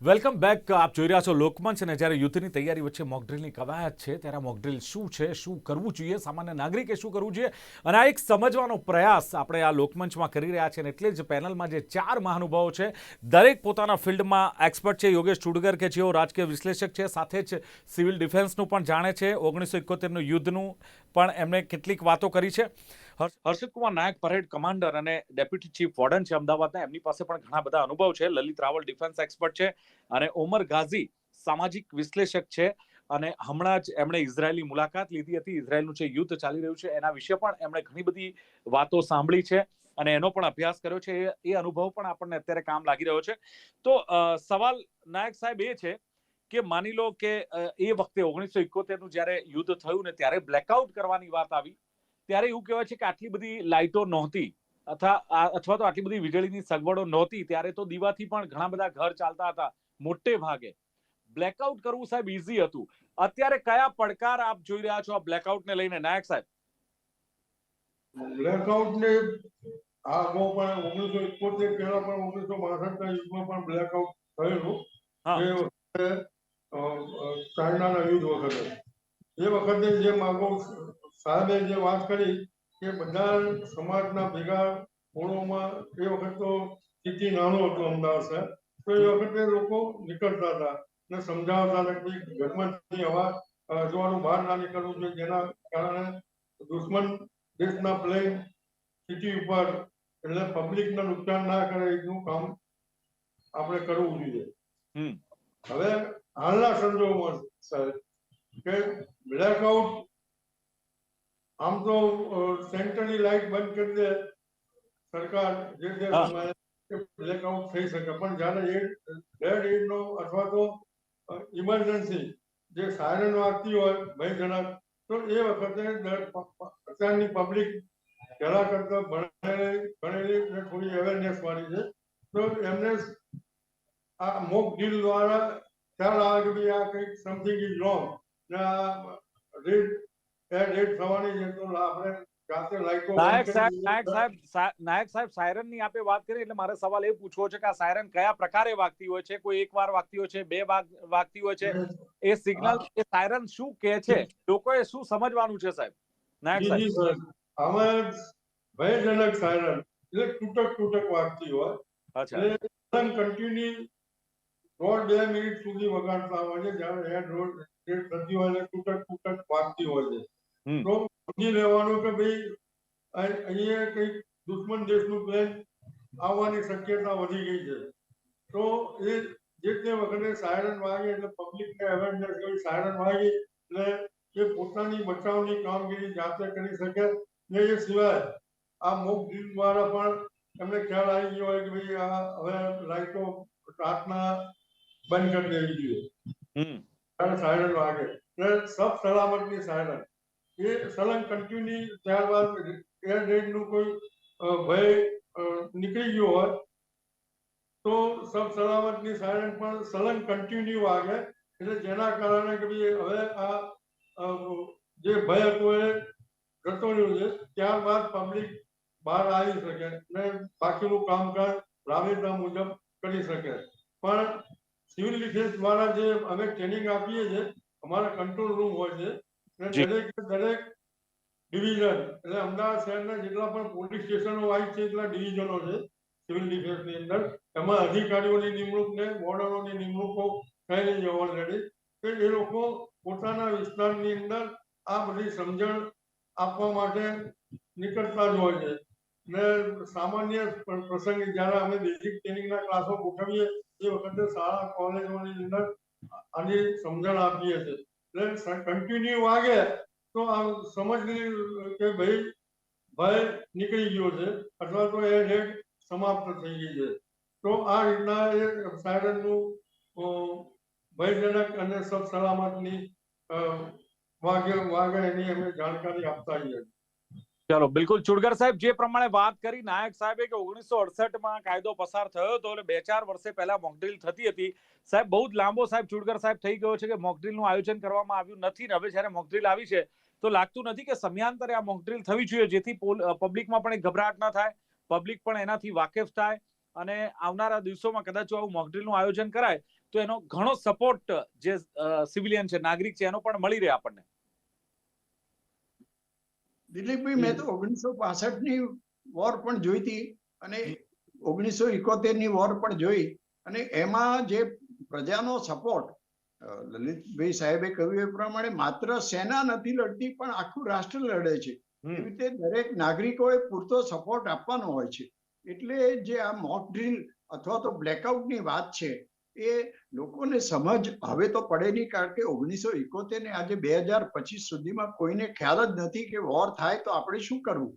Welcome back. આપ જોઈ રહ્યા છો લોકમંચ અને જ્યારે યુદ્ધની તૈયારી વચ્ચે મોકડ્રીલની કવાયત છે, ત્યારે મોકડ્રીલ શું છે, શું કરવું જોઈએ, સામાન્ય નાગરિકે શું કરવું જોઈએ? અને આ એક સમજવાનો પ્રયાસ આપણે આ લોકમંચમાં કરી રહ્યા છે અને એટલે જ પેનલમાં જે ચાર મહાનુભાવો છે, દરેક પોતાના ફિલ્ડમાં એક્સપર્ટ છે, યોગેશ ચુડગર કે જેઓ રાજકીય વિશ્લેષક છે, સાથે જ સિવિલ ડિફેન્સનું પણ જાણે છે, ઓગણીસો એકોતેરનું યુદ્ધનું પણ એમણે કેટલીક વાતો કરી છે. હર્ષિત કુમાર નાયક, પરેડ કમાન્ડર અને ડેપ્યુટી ચીફ વોર્ડન છે અમદાવાદના. એમની પાસે પણ ઘણા બધા અનુભવ છે. લલિત રાવલ ડિફેન્સ એક્સપર્ટ છે અને ઓમર ગાઝી સામાજિક વિશ્લેષક છે અને હમણાં જ એમણે ઇઝરાયેલની મુલાકાત લીધી હતી. ઇઝરાયેલનું જે યુદ્ધ ચાલી રહ્યું છે એના વિશે પણ એમણે ઘણી બધી વાતો સાંભળી છે અને એનો પણ અભ્યાસ કર્યો છે. એ- અનુભવ પણ આપણને અત્યારે કામ લાગી રહ્યો છે. તો સવાલ નાયક સાહેબ એ છે કે માની લો કે એ વખતે ઓગણીસો નું જ્યારે યુદ્ધ થયું ને ત્યારે બ્લેકઆઉટ કરવાની વાત આવી. ત્યારે એવું કહેવાય છે કે આટલી બધી લાઇટો નહોતી અથવા અથવા તો આટલી બધી વીજળીની સગવડો નહોતી ત્યારે તો દીવાથી પણ ઘણા બધા ઘર ચાલતા હતા મોટે ભાગે. બ્લેકઆઉટ કરવું સાહેબ ઈઝી હતું. અત્યારે કયા પડકાર આપ જોઈ રહ્યા છો આ બ્લેકઆઉટ ને લઈને? નાયક સાહેબ. બ્લેકઆઉટ ને આ અગાઉ પણ ઓગણીસો એકોતેર પહેલા પણ ઓગણીસો બાસઠ ના યુગમાં પણ બ્લેકઆઉટ થયેલું. હા. એ ચાઇનાના યુદ્ધ વખતે. એ વખતે જે અગાઉ સાહેબે જે વાત કરી કે બધા સમાજના ભેગા ફોળોમાં એ વખત તો સ્થિતિ નાનો હતું અમદાવાદ શહેર તો એ વખતે લોકો નીકળતા હતા ને સમજાવતા હતા કે ઘરમાંથી હવા જોવાનું બહાર ના નીકળવું જોઈએ જેના કારણે દુશ્મન દેશના પ્લેન સિટી ઉપર એટલે પબ્લિકને નુકસાન ના કરે એટલું કામ આપણે કરવું જોઈએ હમ. હવે હાલના સંજોગોમાં સાહેબ કે બ્લેકઆઉટ આમ તો સેન્ટરની લાઈટ બંધ કરી દે સરકાર જે તે સમયે બ્લેકઆઉટ થઈ શકે. પણ જ્યારે એડ ડેડ એડનો અથવા તો ઇમરજન્સી જે સાયરન વાગતી હોય ભયજનક તો એ વખતે અત્યારની પબ્લિક પહેલા કરતા ભણેલી ભણેલી અને થોડી અવેરનેસ વાળી છે. તો એમને આ મોક ડીલ દ્વારા ખ્યાલ આવે કે ભાઈ આ કંઈક સમથિંગ ઇઝ રોંગ ને આ રેડ એડ થવાની છે આપણે નાયક સાહેબ નાયક સાહેબ નાયક સાહેબ સાયરનની આપે વાત કરી એટલે મારે સવાલ એ પૂછવો છે કે આ સાયરન કયા પ્રકારે વાગતી હોય છે? કોઈ એક વાર વાગતી હોય છે બે વાગતી હોય છે? એ સિગ્નલ એ સાયરન શું કહે છે? લોકોએ શું સમજવાનું છે સાહેબ? નાયક સાહેબ. ભયજનક સાયરન એટલે તૂટક તૂટક વાગતી હોય. અચ્છા. કન્ટિન્યુ દોઢ બે મિનિટ સુધી વગાડતા હોય છે. જ્યારે હેડ રોડ થતી હોય તૂટક તૂટક વાગતી હોય છે. તો સમજી લેવાનું કે ભાઈ અહીંયા કંઈક દુશ્મન દેશનું પ્લેન આવવાની શક્યતા વધી ગઈ છે. તો એ જે તે વખતે સાયરન વાગે એટલે પબ્લિકને અવેરનેસ કરી સાયરન વાગે એટલે એ પોતાની બચાવની કામગીરી જાતે કરી શકે ને એ સિવાય આ મોક ડ્રીલ દ્વારા પણ એમને ખ્યાલ આવી ગયો હોય કે ભાઈ આ હવે લાઈટો રાતના બંધ કરી દેવી જોઈએ. સાયરન વાગે. એટલે સબ સલામતની સાયરન. એ સલંગ કન્ટિન્યુ ત્યારબાદ એર રેડનું કોઈ ભય નીકળી ગયો હોય તો સબ સલામતની સાયરન પણ સલંગ કન્ટિન્યુ વાગે એટલે જેના કારણે કે ભાઈ હવે આ જે ભય હતો એ જતો રહ્યો છે, ત્યારબાદ પબ્લિક બહાર આવી શકે અને બાકીનું કામકાજ રાબેતા મુજબ કરી શકે પણ સિવિલ ડિફેન્સ દ્વારા જે અમે ટ્રેનિંગ આપીએ છીએ, અમારા કંટ્રોલ રૂમ હોય છે. દરેક દરેક ડિવિઝન એટલે અમદાવાદ શહેરના જેટલા પણ પોલીસ સ્ટેશનો આવી છે એટલા ડિવિઝનો છે સિવિલ ડિફેન્સની અંદર. એમાં અધિકારીઓની નિમણૂક ને બોર્ડરોની નિમણૂકો થયેલી છે ઓલરેડી કે એ લોકો પોતાના વિસ્તારની અંદર આ બધી સમજણ આપવા માટે નીકળતા જ હોય છે. ને સામાન્ય પ્રસંગે જ્યારે અમે બેઝિક ટ્રેનિંગના ક્લાસો ગોઠવીએ એ વખતે શાળા કોલેજોની અંદર આની સમજણ આપીએ છીએ. કન્ટિન્યુ વાગે તો આ સમજ કે ભાઈ ભય નીકળી ગયો છે અથવા તો એ રેડ સમાપ્ત થઈ ગઈ છે. તો આ રીતના એ સાયરનનું ભયજનક અને સબ સલામતની અ, વાગે વાગે એની અમે જાણકારી આપતા છીએ. ચલો, બિલકુલ. ચુડગર સાહેબ, જે પ્રમાણે વાત કરી, નાયક સાહેબે કે ઓગણીસો અડસઠમાં કાયદો પસાર થયો હતો એટલે બે ચાર વર્ષે પહેલા મોકડ્રીલ થતી હતી. સાહેબ, બહુ જ લાંબો સાહેબ ચુડગર સાહેબ થઈ ગયો છે કે મોકડ્રીલનું આયોજન કરવામાં આવ્યું નથી ને હવે જ્યારે મોકડ્રીલ આવી છે, તો લાગતું નથી કે સમયાંતરે આ મોકડ્રીલ થવી જોઈએ, જેથી પબ્લિકમાં પણ એક ગભરાટ ન થાય પબ્લિક પણ એનાથી વાકેફ થાય અને આવનારા દિવસોમાં કદાચ આવું મોકડ્રીલનું આયોજન કરાય, તો એનો ઘણો સપોર્ટ જે સિવિલિયન છે, નાગરિક છે, એનો પણ મળી રહે આપણને. દિલીપભાઈ મેં તો ઓગણીસો પાસઠની વોર પણ જોઈ હતી અને ઓગણીસો ઇકોતેરની વોર પણ જોઈ અને એમાં જે પ્રજાનો સપોર્ટ લલિતભાઈ સાહેબે કહ્યું એ પ્રમાણે માત્ર સેના નથી લડતી પણ આખું રાષ્ટ્ર લડે છે. એવી રીતે દરેક નાગરિકોએ પૂરતો સપોર્ટ આપવાનો હોય છે. એટલે જે આ મોક ડ્રીલ અથવા તો બ્લેકઆઉટની વાત છે એ લોકોને સમજ હવે તો પડે નહીં કારણ કે ઓગણીસો એકોતેર ને આજે બે હજાર પચીસ સુધીમાં કોઈને ખ્યાલ જ નથી કે વોર થાય તો આપણે શું કરવું?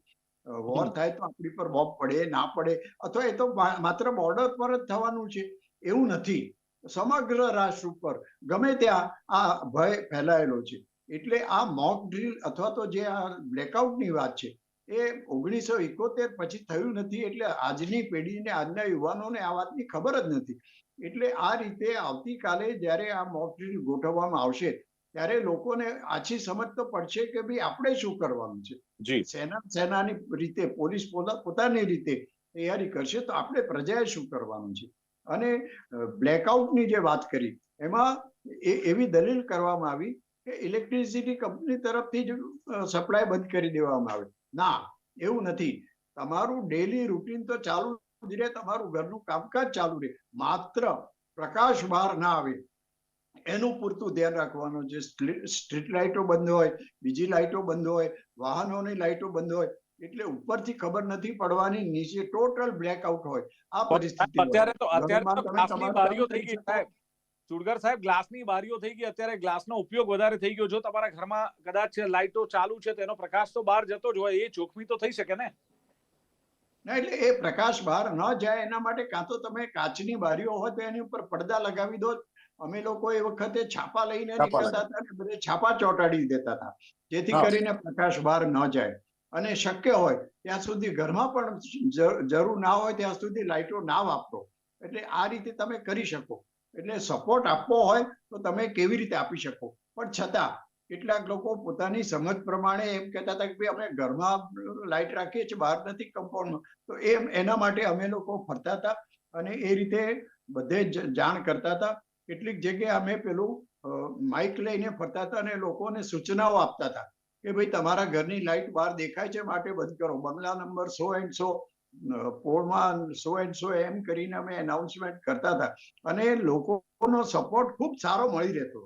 વોર થાય તો આપણી પર બોમ્બ પડે ના પડે અથવા એ તો માત્ર બોર્ડર પર જ થવાનું છે એવું નથી. સમગ્ર રાષ્ટ્ર ઉપર ગમે ત્યાં આ ભય ફેલાયેલો છે. એટલે આ મોક ડ્રીલ અથવા તો જે આ બ્લેકઆઉટની વાત છે એ ઓગણીસો એકોતેર પછી થયું નથી એટલે આજની પેઢીને આજના યુવાનોને આ વાતની ખબર જ નથી. એટલે આ રીતે આવતીકાલે જ્યારે આ મોક ડ્રિલ ગોઠવવામાં આવશે ત્યારે લોકોને આછી સમજ તો પડશે કે ભાઈ આપણે શું કરવાનું છે. સેના સેનાની રીતે પોલીસ પોતા- પોતાની રીતે તૈયારી કરશે તો આપણે પ્રજાએ શું કરવાનું છે. અને બ્લેકઆઉટની જે વાત કરી એમાં એ- એવી દલીલ કરવામાં આવી કે ઇલેક્ટ્રિસિટી કંપની તરફથી જ સપ્લાય બંધ કરી દેવામાં આવે. ના એવું નથી. તમારું ડેલી રૂટીન તો ચાલુ રહે તમારું ઘરનું કામકાજ ચાલુ રહે. માત્ર પ્રકાશ બહાર ના આવે એનું પૂરતું ધ્યાન રાખવાનું. જે સ્ટ્રીટ લાઇટો બંધ હોય બીજી લાઇટો બંધ હોય વાહનોની લાઇટો બંધ હોય એટલે ઉપરથી ખબર નથી પડવાની નીચે ટોટલ બ્લેકઆઉટ હોય. આ પરિસ્થિતિ અત્યારે તો અત્યારે તો ગ્લાસની બારીઓ થઈ ગઈ. સાહેબ. ચુડગર સાહેબ ગ્લાસની બારીઓ થઈ ગઈ અત્યારે ગ્લાસનો ઉપયોગ વધારે થઈ ગયો. જો તમારા ઘરમાં કદાચ લાઇટો ચાલુ છે તેનો પ્રકાશ તો બહાર જતો જ હોય એ જોખમી તો થઈ શકે ને? ના એટલે એ પ્રકાશ બહાર ન જાય એના માટે કાં તો તમે કાચની બારીઓ હોય તો એની ઉપર પડદા લગાવી દો. અમે લોકો એ વખતે છાપા લઈને નીકળતા હતા અને બધે છાપા ચોંટાડી દેતા હતા. જેથી કરીને પ્રકાશ બહાર ન જાય. અને શક્ય હોય ત્યાં સુધી ઘરમાં પણ જરૂર ના હોય ત્યાં સુધી લાઇટો ના વાપરો. એટલે આ રીતે તમે કરી શકો. એટલે સપોર્ટ આપવો હોય તો તમે કેવી રીતે આપી શકો. પણ છતાં કેટલાક લોકો પોતાની સમજ પ્રમાણે એમ કહેતા હતા કે ભાઈ અમે ઘરમાં લાઇટ રાખીએ છીએ, બહાર નથી કમ્પાઉન્ડમાં તો એમ એના માટે અમે લોકો ફરતા હતા અને એ રીતે બધે જાણ કરતા હતા. કેટલીક જગ્યાએ અમે પેલું માઇક લઈને ફરતા હતા અને લોકોને સૂચનાઓ આપતા હતા કે ભાઈ તમારા ઘરની લાઇટ બહાર દેખાય છે, માટે બંધ કરો. બંગલા નંબર સો એન્ડ સો પોળમાં સો એન્ડ સો એમ કરીને અમે એનાઉન્સમેન્ટ કરતા હતા. અને લોકોનો સપોર્ટ ખૂબ સારો મળી રહેતો.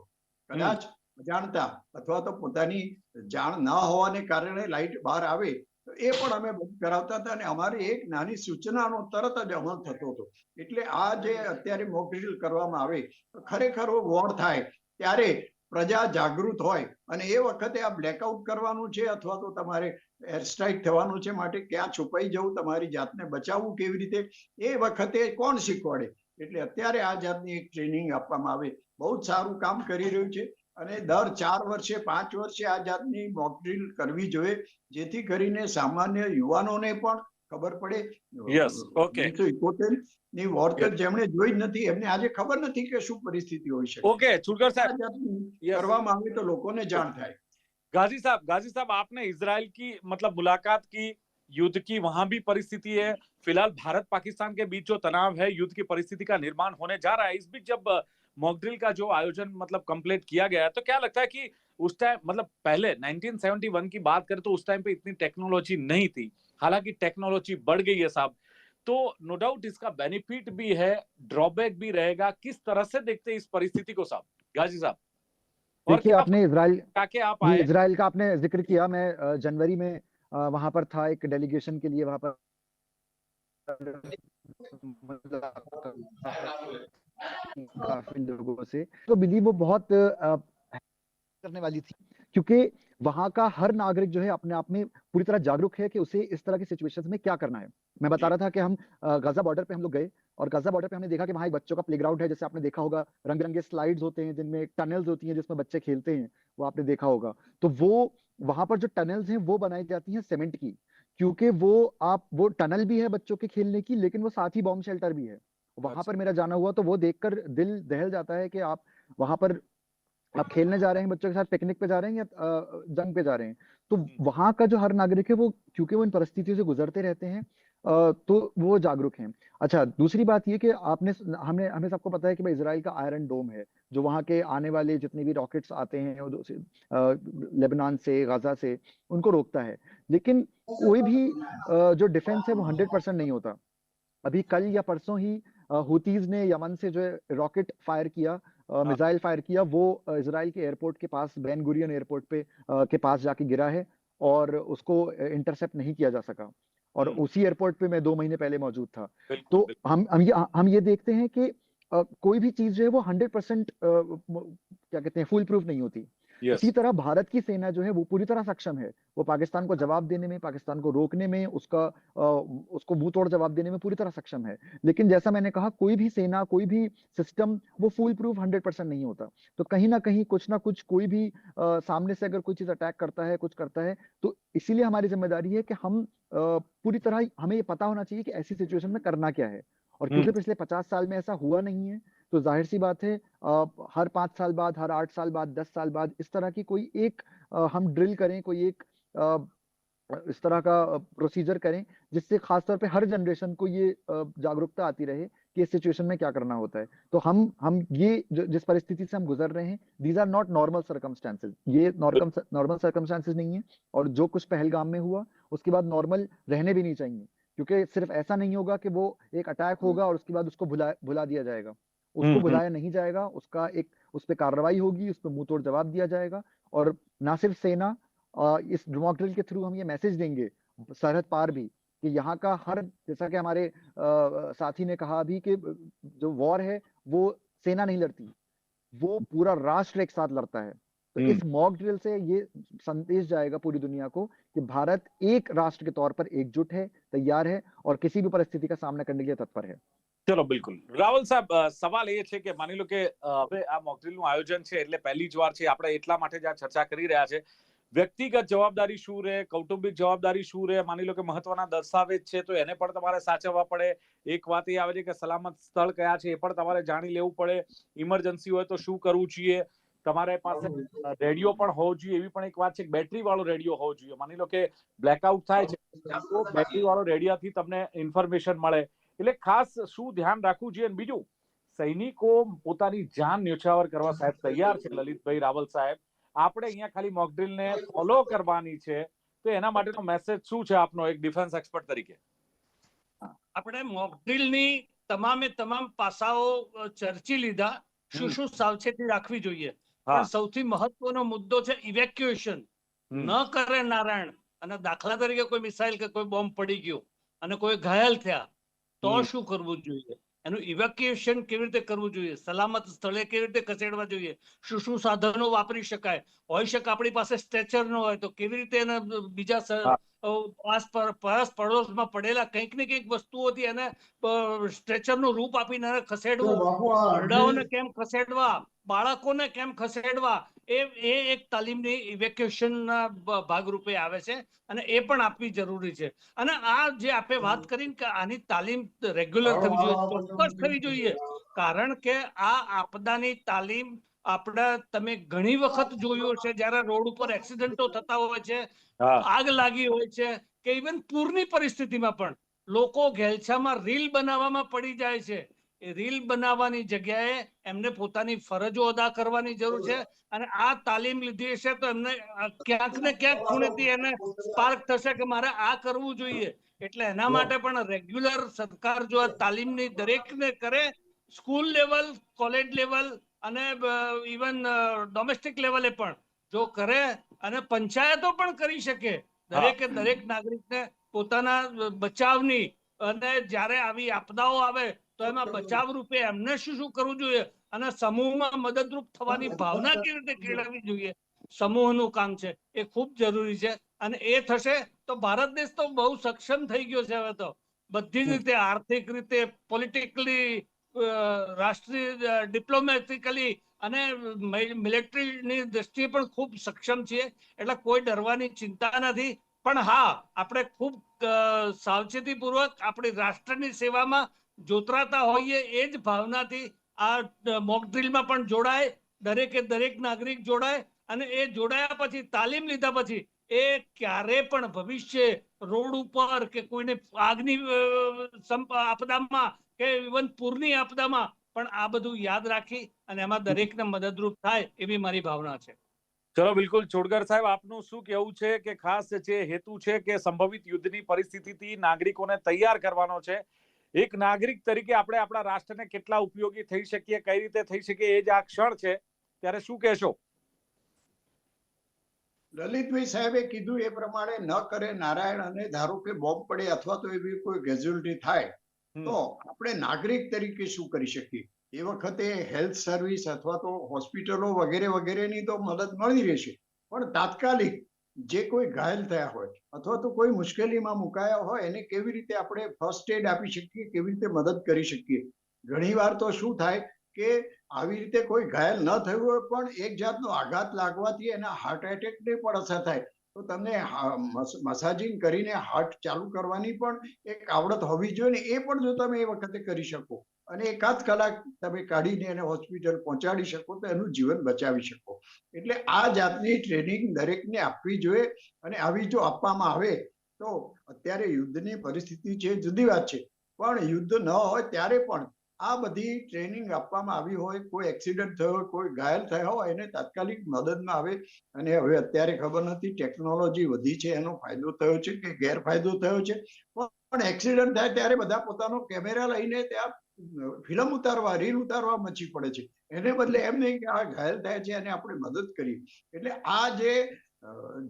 કદાચ અજાણતા અથવા તો પોતાની જાણ ન હોવાને કારણે લાઇટ બહાર આવે, તો એ પણ અમે બંધ કરાવતા હતા અને અમારી એક નાની સૂચનાનો તરત જ અમલ થતો હતો. એટલે આ જે અત્યારે મોક ડ્રીલ કરવામાં આવે ખરેખર વોર થાય ત્યારે પ્રજા જાગૃત હોય અને એ વખતે આ બ્લેકઆઉટ કરવાનું છે અથવા તો તમારે એર સ્ટ્રાઇક થવાનું છે માટે ક્યાં છુપાઈ જવું, તમારી જાતને બચાવવું કેવી રીતે, એ વખતે કોણ શીખવાડે? એટલે અત્યારે આ જાતની એક ટ્રેનિંગ આપવામાં આવે. બહુ જ સારું કામ કરી રહ્યું છે. અને દર ચાર વર્ષે પાંચ વર્ષે આ જાતની મોક ડ્રીલ કરવી જોઈએ જેથી કરીને સામાન્ય યુવાનોને પણ ખબર પડે Yes, okay. ઇકોતેર ની વોર તો Yes. જેમણે જોઈ જ નથી એમને આજે ખબર નથી કે શું પરિસ્થિતિ હોઈ શકે ओके चुड़गड़ આ साहब જાતનું Yes. કરવામાં આવે તો લોકોને જાણ થાય गाजी साहब गाजी साहब आपने इसराइल की मतलब मुलाकात की युद्ध की वहां भी परिस्थिति है फिलहाल भारत पाकिस्तान के बीच जो तनाव है युद्ध की परिस्थिति का निर्माण होने जा रहा है इस बीच जब मॉकड्रिल का जो आयोजन मतलब कंप्लीट किया गया है तो क्या लगता है कि उस टाइम मतलब पहले 1971 की बात करें तो उस टाइम पे इतनी टेक्नोलॉजी नहीं थी। हालाँकि टेक्नोलॉजी बढ़ गई है साहब। तो नो डाउट इसका बेनिफिट भी है ड्रॉबैक भी रहेगा। किस तरह से देखते हैं इस परिस्थिति को साहब? गाजी साहब। देखिए आपने इसराइल आप इसराइल का आपने ज़िक्र किया। मैं जनवरी में वहाँ पर था एक डेलीगेशन के लिए वहाँ पर काफ़ी लोगों से। तो बिलीव वो बहुत करने वाली थी। क्योंकि वहाँ का हर नागरिक जो है अपने आप में पूरी तरह जागरूक है कि उसे इस तरह की सिचुएशंस में क्या करना है। मैं बता रहा था कि हम गाजा बॉर्डर पे हम लोग गए और गाजा बॉर्डर पे हमने देखा कि वहाँ एक बच्चों का प्लेग्राउंड है। जैसे आपने देखा होगा रंग बिरंगे स्लाइड्स होते हैं जिनमें टनल्स होती हैं जिसमें बच्चे खेलते हैं वो आपने देखा होगा। तो वो वहाँ पर जो टनल्स हैं वो बनाई जाती हैं सीमेंट की। क्योंकि वो आप वो टनल भी है बच्चों के खेलने की लेकिन वो साथ ही बॉम्ब शेल्टर भी है। वहाँ पर मेरा जाना हुआ तो वो देखकर दिल दहल जाता है कि आप वहाँ पर आप खेलने जा रहे हैं बच्चों के साथ पिकनिक पे जा रहे हैं या जंग पे जा रहे हैं। तो वहाँ का जो हर नागरिक है वो क्योंकि वो इन परिस्थितियों से गुजरते रहते हैं तो वो जागरूक हैं। अच्छा दूसरी बात ये कि आपने हमने हमें सबको पता है कि भाई इसराइल का आयरन डोम है जो वहाँ के आने वाले जितने भी रॉकेट्स आते हैं लेबनान से गाजा से उनको रोकता है। लेकिन कोई भी जो डिफेंस है वो हंड्रेड परसेंट नहीं होता। अभी कल या परसों ही हुतीज ने यमन से जो है रॉकेट फायर किया मिसाइल फायर किया वो इसराइल के एयरपोर्ट के पास बेन गुरियन एयरपोर्ट पे के पास जाके गिरा है और उसको इंटरसेप्ट नहीं किया जा सका और हम्म। उसी एयरपोर्ट पे मैं दो महीने पहले मौजूद था बिल्कुल, तो बिल्कुल। हम हम ये हम ये देखते हैं कि कोई भी चीज़ जो है वो हंड्रेड परसेंट क्या कहते हैं फुल प्रूफ नहीं होती Yes. इसी तरह भारत की सेना जो है वो पूरी तरह सक्षम है। वो पाकिस्तान को जवाब देने में पाकिस्तान को रोकने में उसका उसको मुँह तोड़ जवाब देने में पूरी तरह सक्षम है। लेकिन जैसा मैंने कहा कोई भी सेना कोई भी सिस्टम वो फुल प्रूफ हंड्रेड परसेंट नहीं होता। तो कहीं ना कहीं कुछ ना कुछ कोई भी सामने से अगर कोई चीज़ अटैक करता है कुछ करता है तो इसीलिए हमारी ज़िम्मेदारी है कि हम पूरी तरह हमें ये पता होना चाहिए कि ऐसी सिचुएशन में करना क्या है। और क्योंकि पिछले पचास साल में ऐसा हुआ नहीं है तो ज़ाहिर सी बात है हर पाँच साल बाद, हर आठ साल बाद, दस साल बाद इस तरह की कोई एक हम ड्रिल करें, कोई एक इस तरह का प्रोसीजर करें, जिससे खासतौर पे हर जनरेशन को ये जागरूकता आती रहे कि इस सिचुएशन में क्या करना होता है। तो हम हम ये जिस परिस्थिति से हम गुजर रहे हैं these are not normal circumstances ये नॉर्मल सर्कमस्टांसेस नहीं है और जो कुछ पहलगाम में हुआ, उसके बाद नॉर्मल रहने भी नहीं चाहिए, क्योंकि सिर्फ़ ऐसा नहीं होगा कि वो एक अटैक होगा और उसके बाद उसको भुला भुला दिया जाएगा। उसको बुलाया नहीं जाएगा उसका एक उस पर कार्रवाई होगी उस पर मुँह तोड़ जवाब दिया जाएगा और ना सिर्फ़ सेना इस मॉक ड्रिल के थ्रू हम ये मैसेज देंगे सरहद पार भी कि यहाँ का हर जैसा कि हमारे साथी ने कहा अभी कि जो वॉर है वो सेना नहीं लड़ती वो पूरा राष्ट्र एक साथ लड़ता है। तो हम्म। इस मॉक ड्रिल से ये संदेश जाएगा पूरी दुनिया को कि भारत एक राष्ट्र के तौर पर एकजुट है तैयार है और किसी भी परिस्थिति का सामना करने के लिए तत्पर है। ચલો, બિલકુલ. રાહુલ સાહેબ સવાલ એ છે કે માની લો કે હવે આ મોકડ્રીલનું આયોજન છે એટલે પહેલી જ વાર છે, આપણે એટલા માટે જ આ ચર્ચા કરી રહ્યા છે. વ્યક્તિગત જવાબદારી શું રહે કૌટુંબિક જવાબદારી શું રહે માની લો કે મહત્વના દસ્તાવેજ છે, તો એને પણ તમારે સાચવવા પડે. એક વાત એ આવે છે કે સલામત સ્થળ કયા છે, એ પણ તમારે જાણી લેવું પડે. ઇમરજન્સી હોય તો શું કરવું જોઈએ? તમારે પાસે રેડિયો પણ હોવો જોઈએ, એવી પણ એક વાત છે કે બેટરી વાળો રેડિયો હોવો જોઈએ. માની લો કે બ્લેકઆઉટ થાય છે, તો બેટરી વાળો રેડિયાથી તમને ઇન્ફોર્મેશન મળે. એટલે ખાસ શું ધ્યાન રાખવું જોઈએ અને બીજું સૈનિકો પોતાની જાન ન્યોછાવર કરવા સાહેબ તૈયાર છે લલિતભાઈ રાવલ સાહેબ. આપણે અહીંયા ખાલી મોકડ્રીલ ને ફોલો કરવાની છે. તો એના માટેનો મેસેજ શું છે આપનો એક ડિફેન્સ એક્સપર્ટ તરીકે? આપણે મોકડ્રીલની તમામે તમામ પાસાઓ ચર્ચી લીધા. શું શું સાવચેતી રાખવી જોઈએ? સૌથી મહત્વનો મુદ્દો છે ઇવેક્યુએશન ન કરે નારાયણ. અને દાખલા તરીકે કોઈ મિસાઇલ કે કોઈ બોમ્બ પડી ગયો અને કોઈ ઘાયલ થયા તો શું કરવું જોઈએ? એનું ઇવેક્યુએશન કેવી રીતે કરવું જોઈએ? સલામત સ્થળે કેવી રીતે ખસેડવા જોઈએ? શું શું સાધનો વાપરી શકાય? હોઈ શકે આપણી પાસે સ્ટ્રેચર ન હોય તો કેવી રીતે એને બીજા આસ પર- પરસ પડોશમાં પડેલા કંઈક ને કંઈક વસ્તુઓથી એને સ્ટ્રેચરનું રૂપ આપીને એને ખસેડવું. અરજી- કેમ ખસેડવા? બાળકોને કેમ ખસેડવા? એ એ એક તાલીમની ઇવેક્યુએશન ના બ- ભાગરૂપે આવે છે અને એ પણ આપવી જરૂરી છે. અને આ જે આપે વાત કરીને કે આની તાલીમ રેગ્યુલર થવી જોઈએ ચોક્કસ થવી જોઈએ. કારણ કે આ આપદાની તાલીમ આપણે તમે ઘણી વખત જોયું છે જ્યારે રોડ ઉપર એક્સિડન્ટો થતા હોય છે આગ લાગી હોય છે કે ઇવન પૂરની પરિસ્થિતિમાં પણ લોકો ઘેલછામાં રીલ બનાવવામાં પડી જાય છે. એ રીલ બનાવવાની જગ્યાએ એમને પોતાની ફરજો અદા કરવાની જરૂર છે અને આ તાલીમ લીધી હશે તો એમને ક્યાંક ને ક્યાંક ખૂણેથી એને સ્પાર્ક થશે કે મારે આ કરવું જોઈએ. એટલે એના માટે પણ રેગ્યુલર સરકાર જો આ તાલીમની દરેકને કરે સ્કૂલ લેવલ કોલેજ લેવલ અને ઇવન ડોમેસ્ટિક લેવલે પણ. જો કરે અને પંચાયતો પણ કરી શકે. દરેકે દરેક નાગરિકને પોતાના બચાવની અને જ્યારે આવી આપદાઓ આવે તો એમાં બચાવ રૂપે એમને શું શું કરવું જોઈએ? અને સમૂહમાં મદદરૂપ થવાની ભાવના કેવી રીતે કેળવવી જોઈએ? સમૂહનું કામ છે એ ખૂબ જરૂરી છે. અને એ થશે તો ભારત દેશ તો બહુ સક્ષમ થઈ ગયો છે હવે તો. બધી રીતે આર્થિક રીતે પોલિટિકલી રાષ્ટ્રીય ડિપ્લોમેટિકલી અને મિલિટરીની દ્રષ્ટિએ પણ ખૂબ સક્ષમ છીએ. એટલે કોઈ ડરવાની ચિંતા નથી. પણ હા, આપણે ખૂબ સાવચેતીપૂર્વક આપણી રાષ્ટ્રની સેવામાં જોતરાતા હોઈએ એ જ ભાવનાથી આ મોક ડ્રીલમાં પણ જોડાય, દરેકે દરેક નાગરિક જોડાય અને એ જોડાયા પછી, તાલીમ લીધા પછી એ ક્યારે પણ ભવિષ્ય રોડ ઉપર કે કોઈને આગની આપદામાં કે ઇવન પૂરની આપદામાં પણ આ બધું યાદ રાખી અને એમાં દરેકને મદદરૂપ થાય એવી મારી ભાવના છે. ચલો બિલકુલ. છોડગર સાહેબ આપનું શું કહેવું છે કે ખાસ જે હેતુ છે કે સંભવિત યુદ્ધની પરિસ્થિતિથી નાગરિકોને તૈયાર કરવાનો છે? એક નાગરિક તરીકે આપણે આપણા રાષ્ટ્રને કેટલા ઉપયોગી થઈ શકીએ કઈ રીતે થઈ શકીએ એ જ આ ક્ષણ છે. ત્યારે શું કહેશો? લલિતભાઈ સાહેબે કીધું એ પ્રમાણે ન કરે નારાયણ અને ધારો કે બોમ્બ પડે અથવા તો એવી કોઈ ગેઝ્યુલિટી થાય. તો આપણે નાગરિક તરીકે શું કરી શકીએ? એ વખતે હેલ્થ સર્વિસ અથવા તો હોસ્પિટલો વગેરે વગેરેની તો મદદ મળી રહેશે. પણ તાત્કાલિક જે કોઈ ઘાયલ થયા હોય અથવા તો કોઈ મુશ્કેલીમાં મુકાયા હોય એને કેવી રીતે આપણે ફર્સ્ટ એડ આપી શકીએ? કેવી રીતે મદદ કરી શકીએ? ઘણીવાર તો શું થાય કે આવી રીતે કોઈ ઘાયલ ન થયું હોય પણ એક જાતનો આઘાત લાગવાથી એના હાર્ટ એટેકને પણ અસર થાય. તો તમને મસાજિંગ કરીને હાર્ટ ચાલુ કરવાની પણ એક આવડત હોવી જોઈએ ને એ પણ જો તમે એ વખતે કરી શકો. અને એકાદ કલાક તમે કાઢીને એને હોસ્પિટલ પહોંચાડી શકો તો એનું જીવન બચાવી શકો. એટલે આ જાતની ટ્રેનિંગ દરેકને આપવી જોઈએ અને આવી જો આપવામાં આવે તો અત્યારે યુદ્ધની પરિસ્થિતિ છે, જુદી વાત છે. પણ યુદ્ધ ન હોય ત્યારે પણ આ બધી ટ્રેનિંગ આપવામાં આવી હોય, કોઈ એક્સિડન્ટ થયો કોઈ ઘાયલ થયા હોય, એને તાત્કાલિક મદદમાં આવે. અને હવે અત્યારે ખબર નથી ટેકનોલોજી વધી છે, એનો ફાયદો થયો છે કે ગેરફાયદો થયો છે. પણ એક્સિડન્ટ થાય ત્યારે બધા પોતાનો કેમેરા લઈને ત્યાં ફિલ્મ ઉતારવા રીલ ઉતારવા મચી પડે છે. એને બદલે એમ નહીં કે આ ઘાયલ થાય છે અને આપણે મદદ કરીએ. એટલે આ જે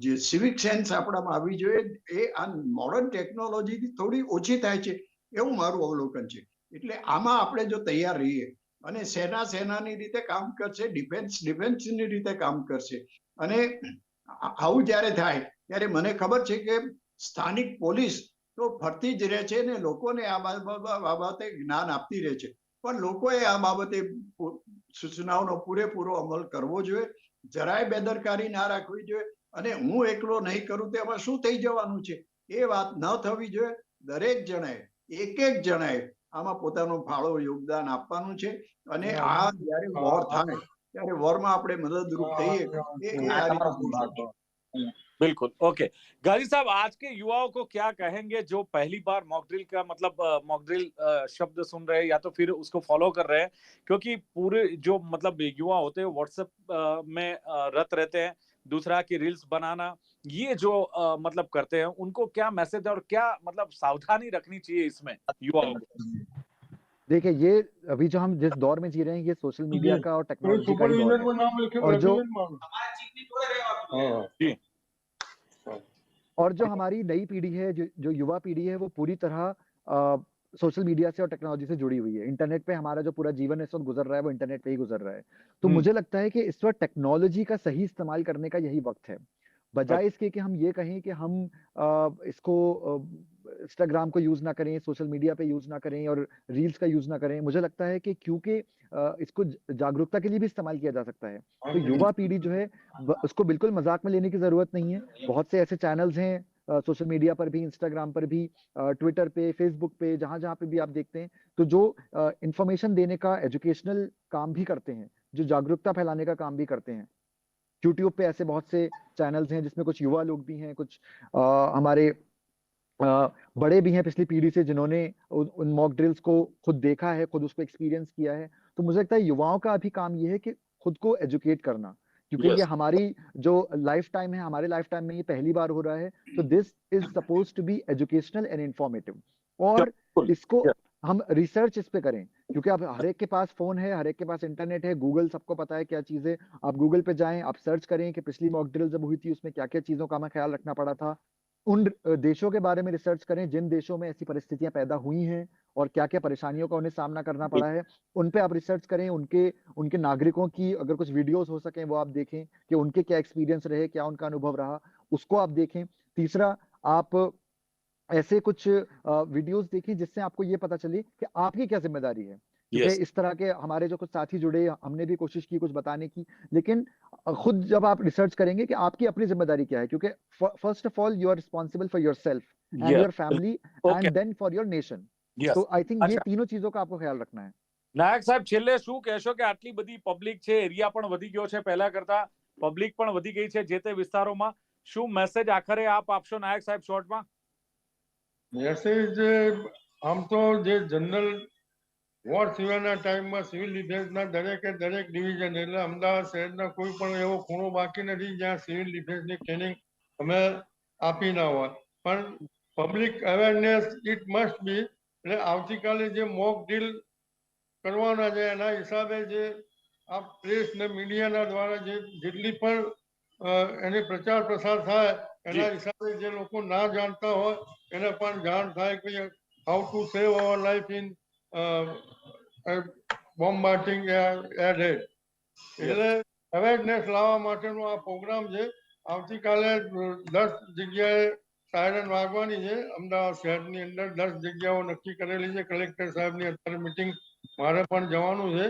જે સિવિક સેન્સ આપણામાં આવી જોઈએ, એ આ મોડર્ન ટેકનોલોજીથી થોડી ઓછી થાય છે. એવું મારું અવલોકન છે. એટલે આમાં આપણે જો તૈયાર રહીએ અને સેના સેનાની રીતે કામ કરશે, ડિફેન્સ, ડિફેન્સની રીતે કામ કરશે. અને આવું જ્યારે થાય, ત્યારે મને ખબર છે કે સ્થાનિક પોલીસ તો ફરતી જ રહે છે ને લોકોને આ બાબ- બાબતે જ્ઞાન આપતી રહે છે. પણ લોકોએ આ બાબતે સૂચનાઓનો પૂરેપૂરો અમલ કરવો જોઈએ, જરાય બેદરકારી ના રાખવી જોઈએ અને હું એકલો નહીં કરું તો એમાં શું થઈ જવાનું છે? એ વાત ન થવી જોઈએ. દરેક જણાએ એક એક જણાએ આમાં પોતાનો ફાળો યોગદાન આપવાનું છે અને આ જ્યારે વોર થાય ત્યારે વોરમાં આપણે મદદરૂપ થઈએ એ એ આ રીતે થઈ શકે. बिल्कुल ओके गाजी साहब आज के युवाओं को क्या कहेंगे जो पहली बार मॉक ड्रिल का मतलब मॉक ड्रिल शब्द सुन रहे हैं या तो फिर उसको फॉलो कर रहे हैं क्योंकि पूरे जो मतलब युवा होते हैं व्हाट्सएप में अ, रत रहते हैं दूसरा कि रील्स बनाना ये जो आ, मतलब करते हैं उनको क्या मैसेज और क्या मतलब सावधानी रखनी चाहिए इसमें युवाओं को? देखिए ये अभी जो हम जिस दौर में जी रहे हैं ये सोशल मीडिया का और टेक्नोलॉजी का दौर है। और जो हाँ। और जो हमारी नई पीढ़ी है जो, जो युवा पीढ़ी है वो पूरी तरह सोशल मीडिया से और टेक्नोलॉजी से जुड़ी हुई है। इंटरनेट पे हमारा जो पूरा जीवन इस वक्त गुजर रहा है वो इंटरनेट पे ही गुजर रहा है। तो हम्म। मुझे लगता है कि इस वक्त टेक्नोलॉजी का सही इस्तेमाल करने का यही वक्त है। बजाय इसके कि हम ये कहें कि हम इसको इंस्टाग्राम को यूज़ ना करें सोशल मीडिया पे यूज़ ना करें और रील्स का यूज़ ना करें। मुझे लगता है कि क्योंकि इसको जागरूकता के लिए भी इस्तेमाल किया जा सकता है। तो युवा पीढ़ी जो है उसको बिल्कुल मज़ाक में लेने की ज़रूरत नहीं है। बहुत से ऐसे चैनल्स हैं सोशल मीडिया पर भी इंस्टाग्राम पर भी ट्विटर पे फेसबुक पे जहाँ जहाँ पे भी आप देखते हैं तो जो इंफॉर्मेशन देने का एजुकेशनल काम भी करते हैं जो जागरूकता फैलाने का काम भी करते हैं। यूट्यूब पे ऐसे बहुत से चैनल्स हैं जिसमें कुछ युवा लोग भी हैं कुछ अ, हमारे अ, बड़े भी हैं पिछली पीढ़ी से जिन्होंने उन, मॉक ड्रिल्स को खुद देखा है खुद उसको एक्सपीरियंस किया है। तो मुझे लगता है युवाओं का अभी काम ये है कि खुद को एजुकेट करना। क्योंकि Yes. ये हमारी जो लाइफ टाइम है हमारे लाइफ टाइम में ये पहली बार हो रहा है तो this is suppose to be educational and informative और इसको. हम रिसर्च इस पे करें क्योंकि अब हर एक के पास फ़ोन है हर एक के पास इंटरनेट है गूगल सबको पता है क्या चीज़ है आप गूगल पे जाएँ आप सर्च करें कि पिछली मॉक ड्रिल जब हुई थी उसमें क्या क्या चीज़ों का हमें ख्याल रखना पड़ा था उन देशों के बारे में रिसर्च करें जिन देशों में ऐसी परिस्थितियाँ पैदा हुई हैं और क्या क्या परेशानियों का उन्हें सामना करना पड़ा है उन पे आप रिसर्च करें उनके उनके नागरिकों की अगर कुछ वीडियोस हो सकें वो आप देखें कि उनके क्या एक्सपीरियंस रहे क्या उनका अनुभव रहा उसको आप देखें। तीसरा आप ऐसे कुछ वीडियोस देखें जिससे आपको ये पता चले कि आपकी क्या ज़िम्मेदारी है। Yes. इस तरह के हमारे जो कुछ साथी जुड़े हमने भी कोशिश की कुछ बताने की लेकिन खुद जब आप रिसर्च करेंगे कि आपकी अपनी जिम्मेदारी क्या है क्योंकि first of all you are responsible for yourself and Yeah. Your family Okay. And then for your nation Yes. तो आई थिंक ये अच्छा। तीनों चीजों का आपको ख्याल रखना है નાયક સાહેબ છેલ્લે શું કહેશો કે આટલી બધી પબ્લિક છે એરિયા પણ વધી ગયો છે પહેલા કરતા પબ્લિક પણ વધી ગઈ છે જે તે વિસ્તારોમાં શું મેસેજ આખરે આપ આપશો નાયક સાહેબ શોર્ટમાં મેસેજ આમ તો જે જનરલ વોર સિવાયના ટાઈમમાં સિવિલ ડિફેન્સના દરેકે દરેક ડિવિઝન એટલે અમદાવાદ શહેરના કોઈ પણ એવો ખૂણો બાકી નથી જ્યાં સિવિલ ડિફેન્સની ટ્રેનિંગ અમે આપી ના હોય. પણ public awareness it must be એટલે આવતીકાલે જે મોક ડીલ કરવાના છે એના હિસાબે જે આ પ્રેસ ને મીડિયાના દ્વારા જે જેટલી પણ એની પ્રચાર પ્રસાર થાય એના હિસાબે જે લોકો ના જાણતા હોય એને પણ જાણ થાય કે how to save our life in air head એટલે અવેરનેસ લાવવા માટેનો આ પ્રોગ્રામ છે. આવતીકાલે દસ જગ્યાએ સાયરન વાગવાની છે. અમદાવાદ શહેરની અંદર દસ જગ્યાઓ નક્કી કરેલી છે. કલેક્ટર સાહેબની અત્યારે મિટિંગ મારે પણ જવાનું છે.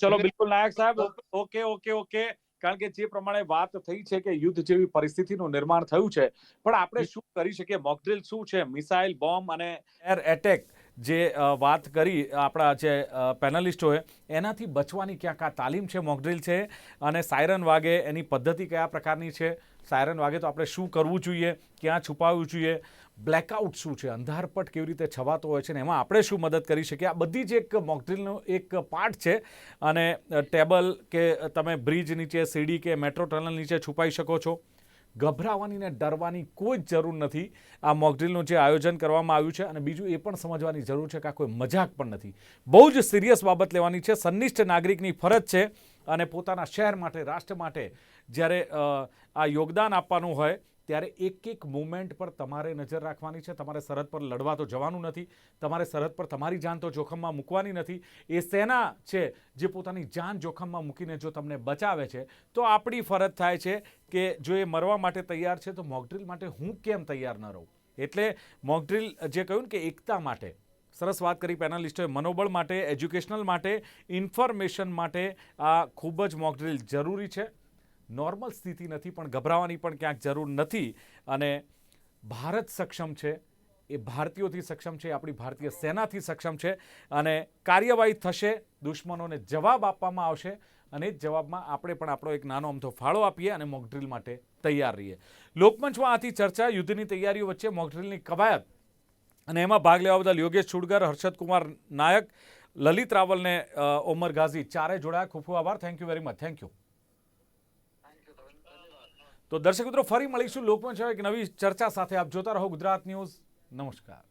ચલો બિલકુલ નાયક સાહેબ ઓકે ઓકે ઓકે. કારણ કે જે પ્રમાણે વાત થઈ છે કે યુદ્ધ જેવી પરિસ્થિતિનું નિર્માણ થયું છે પણ આપણે શું કરી શકીએ? મોકડ્રિલ શું છે? મિસાઇલ બોમ્બ અને એર એટેક જે વાત કરી આપણા જે પેનલિસ્ટોએ, એનાથી બચવાની ક્યાંક આ તાલીમ છે મોકડ્રીલ છે, અને સાયરન વાગે એની પદ્ધતિ કયા પ્રકારની છે? સાયરન વાગે તો આપણે શું કરવું જોઈએ? ક્યાં છુપાવવું જોઈએ? બ્લેકઆઉટ શું છે? અંધારપટ કેવી રીતે છવાતો હોય છે? ને એમાં આપણે શું મદદ કરી શકીએ? આ બધી જ એક મોકડ્રીલનો એક પાર્ટ છે, અને ટેબલ કે તમે બ્રિજ નીચે, સીડી કે મેટ્રો ટનલ નીચે છુપાઈ શકો છો. ગભરાવાની ને ડરવાની કોઈ જ જરૂર નથી. આ મોકડ્રીલનું જે આયોજન કરવામાં આવ્યું છે અને બીજું એ પણ સમજવાની જરૂર છે કે આ કોઈ મજાક પણ નથી. બહુ જ સિરિયસ બાબત લેવાની છે. સંનિષ્ઠ નાગરિકની ફરજ છે અને પોતાના શહેર માટે, રાષ્ટ્ર માટે જ્યારે આ યોગદાન આપવાનું હોય ત્યારે એક એક મુમેન્ટ પર તમારે નજર રાખવાની છે. તમારે સરહદ પર લડવા તો જવાનું નથી. તમારે સરહદ પર તમારી જાન તો જોખમમાં મૂકવાની નથી. એ સેના છે જે પોતાની જાન જોખમમાં મૂકીને જો તમને બચાવે છે, તો આપણી ફરજ થાય છે કે જો એ મરવા માટે તૈયાર છે, તો મોકડ્રીલ માટે હું કેમ તૈયાર ન રહું? એટલે મોકડ્રીલ જે કહ્યું ને કે એકતા માટે, સરસ વાત કરી પેનલિસ્ટોએ મનોબળ માટે એજ્યુકેશનલ માટે ઇન્ફોર્મેશન માટે આ ખૂબ જ મોકડ્રીલ જરૂરી છે. નોર્મલ સ્થિતિ નથી, પણ ગભરાવાની પણ ક્યાંક જરૂર નથી. અને ભારત સક્ષમ છે, એ ભારતીયોથી સક્ષમ છે આપણી ભારતીય સેનાથી સક્ષમ છે અને કાર્યવાહી થશે, દુશ્મનોને જવાબ આપવામાં આવશે અને એ જવાબમાં આપણે પણ આપણો એક નાનો અમથો ફાળો આપીએ અને મોકડ્રીલ માટે તૈયાર રહીએ. લોકમંચમાં આથી ચર્ચા, યુદ્ધની તૈયારીઓ વચ્ચે મોકડ્રીલની કવાયત અને એમાં ભાગ લેવા બદલ યોગેશ છુડગર હર્ષદ કુમાર નાયક, લલિત રાવલને ઓમર ગાઝી ચારે જોડાયા. ખૂબ ખૂબ આભાર. Thank you very much thank you તો દર્શક મિત્રો, ફરી મળીશું. લોકમંચ હવે એક નવી ચર્ચા સાથે આપ જોતા રહો ગુજરાત ન્યૂઝ. નમસ્કાર.